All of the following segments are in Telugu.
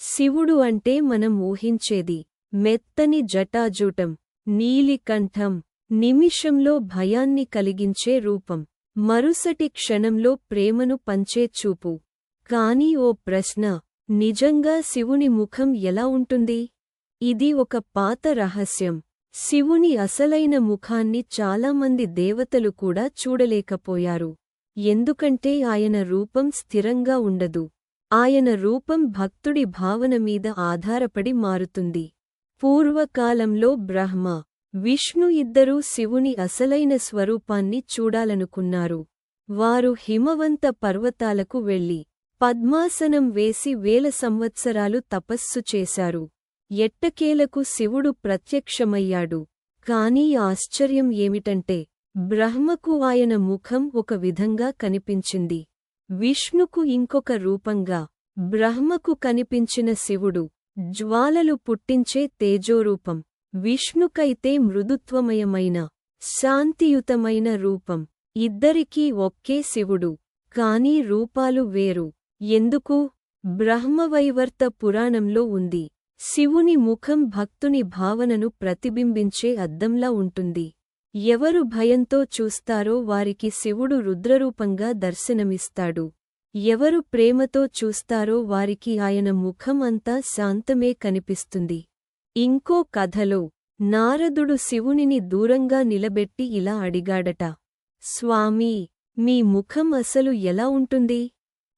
శివుడు అంటే మనం ఊహించేది మెత్తని జటాజూటం నీలికంఠం నిమిషంలో భయాన్ని కలిగించే రూపం. మరుసటి క్షణంలో ప్రేమను పంచే చూపు. కాని ఓ ప్రశ్న నిజంగా శివుని ముఖం ఎలా ఉంటుంది? ఇది ఒక పాత రహస్యం. శివుని అసలైన ముఖాన్ని చాలామంది దేవతలు కూడా చూడలేకపోయారు. ఎందుకంటే ఆయన రూపం స్థిరంగా ఉండదు. ఆయన రూపం భక్తుడి భావన మీద ఆధారపడి మారుతుంది. పూర్వకాలంలో బ్రహ్మ విష్ణు ఇద్దరూ శివుని అసలైన స్వరూపాన్ని చూడాలనుకున్నారు. వారు హిమవంత పర్వతాలకు వెళ్ళి పద్మాసనం వేసి వేల సంవత్సరాలు తపస్సు చేశారు. ఎట్టకేలకు శివుడు ప్రత్యక్షమయ్యాడు. కాని ఆశ్చర్యం ఏమిటంటే బ్రహ్మకు ఆయన ముఖం ఒక విధంగా కనిపించింది. విష్ణుకు ఇంకొక రూపంగా బ్రహ్మకు కనిపించిన శివుడు జ్వాలలు పుట్టించే తేజోరూపం విష్ణుకైతే మృదుత్వమయమైన శాంతియుతమైన రూపం ఇద్దరికీ ఒక్కే శివుడు కాని రూపాలు వేరు ఎందుకు? బ్రహ్మవైవర్త పురాణంలో ఉంది శివుని ముఖం భక్తుని భావనను ప్రతిబింబించే అద్దంలా ఉంటుంది. ఎవరు భయంతో చూస్తారో వారికి శివుడు రుద్రరూపంగా దర్శనమిస్తాడు. ఎవరు ప్రేమతో చూస్తారో వారికి ఆయన ముఖం అంతా శాంతమే కనిపిస్తుంది. ఇంకో కథలో నారదుడు శివునిని దూరంగా నిలబెట్టి ఇలా అడిగాడట. స్వామీ మీ ముఖం అసలు ఎలా ఉంటుంది?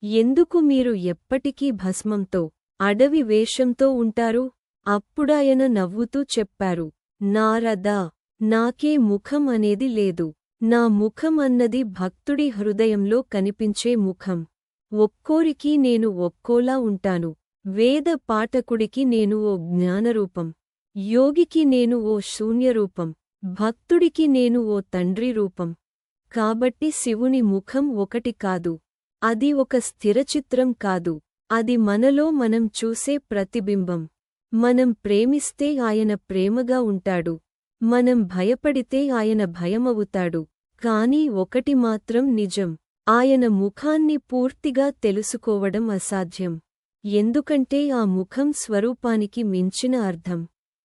ఎందుకు మీరు ఎప్పటికీ భస్మంతో అడవి వేషంతో ఉంటారు? అప్పుడాయన నవ్వుతూ చెప్పారు. నారదా నాకే ముఖం అనేది లేదు. నా ముఖం అన్నది భక్తుడి హృదయంలో కనిపించే ముఖం. ఒక్కోరికి నేను ఒక్కోలా ఉంటాను. వేద పాఠకుడికి నేను ఓ జ్ఞానరూపం. యోగికి నేను ఓ శూన్యరూపం. భక్తుడికి నేను ఓ తండ్రి రూపం. కాబట్టి శివుని ముఖం ఒకటి కాదు. అది ఒక స్థిరచిత్రం కాదు. అది మనలో మనం చూసే ప్రతిబింబం. మనం ప్రేమిస్తే ఆయన ప్రేమగా ఉంటాడు. మనం భయపడితే ఆయన భయమవుతాడు. కాని ఒకటి మాత్రం నిజం ఆయన ముఖాన్ని పూర్తిగా తెలుసుకోవడం అసాధ్యం. ఎందుకంటే ఆ ముఖం స్వరూపానికి మించిన అర్థం.